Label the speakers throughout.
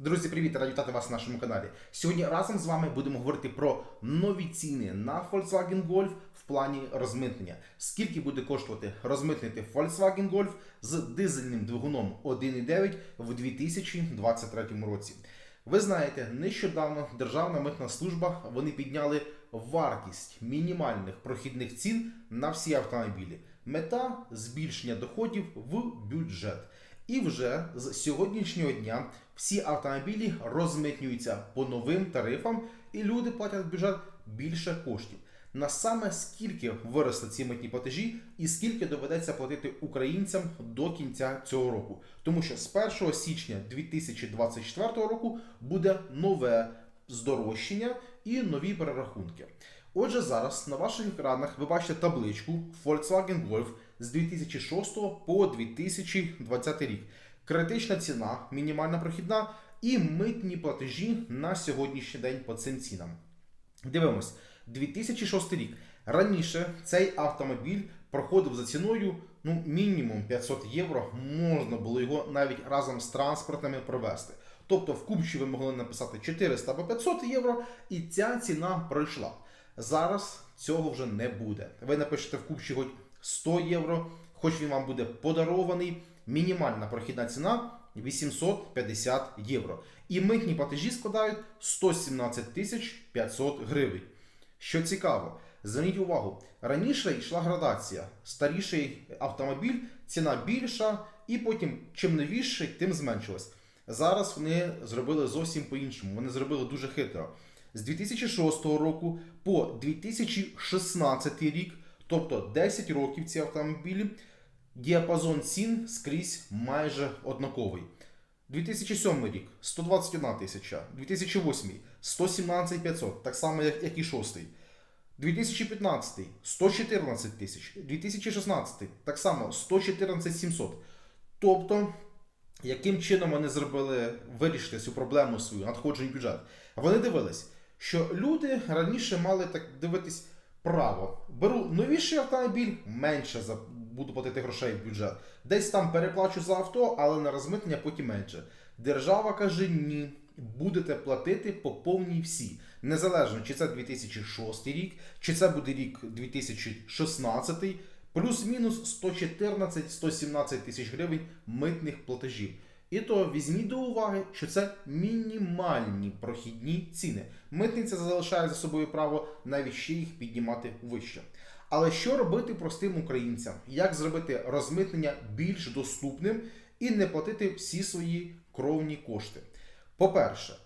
Speaker 1: Друзі, привіт! Раді вітати вас на нашому каналі. Сьогодні разом з вами будемо говорити про нові ціни на Volkswagen Golf в плані розмитнення. Скільки буде коштувати розмитнити Volkswagen Golf з дизельним двигуном 1.9 в 2023 році? Ви знаєте, нещодавно Державна митна служба вони підняли вартість мінімальних прохідних цін на всі автомобілі. Мета збільшення доходів в бюджет. І вже з сьогоднішнього дня всі автомобілі розмитнюються по новим тарифам, і люди платять в бюджет більше коштів. На саме скільки виросли ці митні платежі, і скільки доведеться платити українцям до кінця цього року, тому що з 1 січня 2024 року буде нове здорожчання і нові перерахунки. Отже, зараз на ваших екранах ви бачите табличку Volkswagen Golf з 2006 по 2020 рік. Критична ціна, мінімальна прохідна і митні платежі на сьогоднішній день по цим цінам. Дивимось, 2006 рік. Раніше цей автомобіль проходив за ціною ну, мінімум 500 євро. Можна було його навіть разом з транспортами провести. Тобто в купчі ви могли написати 400 або 500 євро, і ця ціна пройшла. Зараз цього вже не буде. Ви напишете в купчі хоч 100 євро, хоч він вам буде подарований. Мінімальна прохідна ціна 850 євро. І митні платежі складають 117 тисяч 500 гривень. Що цікаво, зверніть увагу, раніше йшла градація. Старіший автомобіль, ціна більша, і потім чим новіший, тим зменшилась. Зараз вони зробили зовсім по-іншому. Вони зробили дуже хитро. З 2006 року по 2016 рік, тобто 10 років ці автомобілі, діапазон цін скрізь майже однаковий. 2007 рік 121 тисяча, 2008 117 500, так само як, і 6. 2015 114 тисяч, 2016 так само 114 700. Тобто, яким чином вони зробили вирішити цю проблему свою надходжень бюджет? Вони дивились, що люди раніше мали так дивитись право. Беру новіший автомобіль, менше за буду платити грошей в бюджет. Десь там переплачу за авто, але на розмитнення потім менше. Держава каже ні. Будете платити по повній всі. Незалежно, чи це 2006 рік, чи це буде рік 2016, плюс-мінус 114-117 тисяч гривень митних платежів. І то візьміть до уваги, що це мінімальні прохідні ціни. Митниця залишає за собою право навіть ще їх піднімати вище. Але що робити простим українцям? Як зробити розмитнення більш доступним і не платити всі свої кровні кошти? По-перше,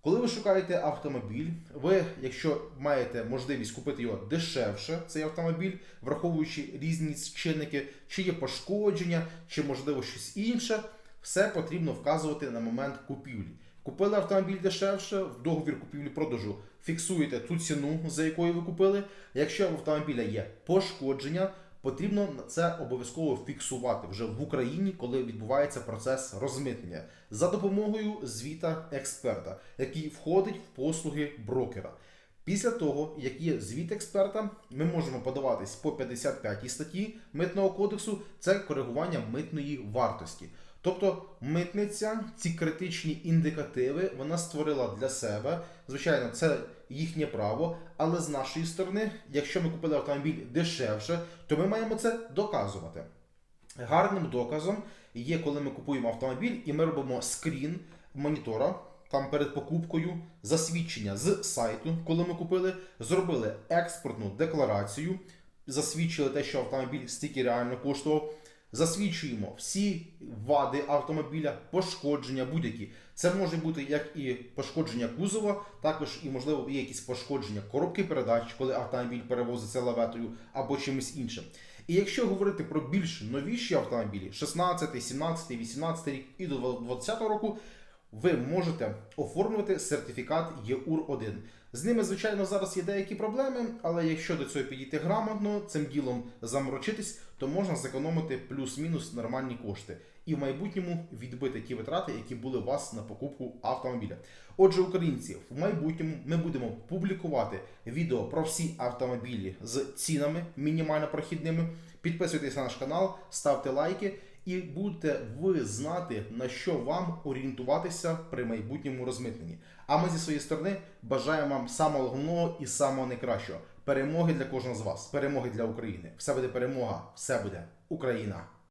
Speaker 1: коли ви шукаєте автомобіль, ви, якщо маєте можливість купити його дешевше, цей автомобіль, враховуючи різні чинники, чи є пошкодження, чи можливо щось інше, все потрібно вказувати на момент купівлі. Купили автомобіль дешевше, в договір купівлі-продажу фіксуєте ту ціну, за якою ви купили. Якщо в автомобіля є пошкодження, потрібно це обов'язково фіксувати вже в Україні, коли відбувається процес розмитнення за допомогою звіта експерта, який входить в послуги брокера. Після того, як є звіт експерта, ми можемо подаватись по 55 статті Митного кодексу, це коригування митної вартості. Тобто митниця ці критичні індикативи вона створила для себе. Звичайно, це їхнє право, але з нашої сторони, якщо ми купили автомобіль дешевше, то ми маємо це доказувати. Гарним доказом є, коли ми купуємо автомобіль і ми робимо скрін монітора. Там перед покупкою засвідчення з сайту, коли ми купили, зробили експортну декларацію, засвідчили те, що автомобіль стільки реально коштував. Засвідчуємо всі вади автомобіля, пошкодження будь-які. Це може бути як і пошкодження кузова, також і, можливо, є якісь пошкодження коробки передач, коли автомобіль перевозиться лаветою або чимось іншим. І якщо говорити про більш новіші автомобілі, 16, 17, 18 рік і до 2020 року, ви можете оформлювати сертифікат ЄУР-1. З ними, звичайно, зараз є деякі проблеми, але якщо до цього підійти грамотно, цим ділом заморочитись, то можна зекономити плюс-мінус нормальні кошти і в майбутньому відбити ті витрати, які були у вас на покупку автомобіля. Отже, українці, в майбутньому ми будемо публікувати відео про всі автомобілі з цінами мінімально прохідними. Підписуйтесь на наш канал, ставте лайки. І будете ви знати, на що вам орієнтуватися при майбутньому розмитненні. А ми зі своєї сторони бажаємо вам самого головного і самого найкращого перемоги для кожного з вас, перемоги для України. Все буде перемога, все буде Україна.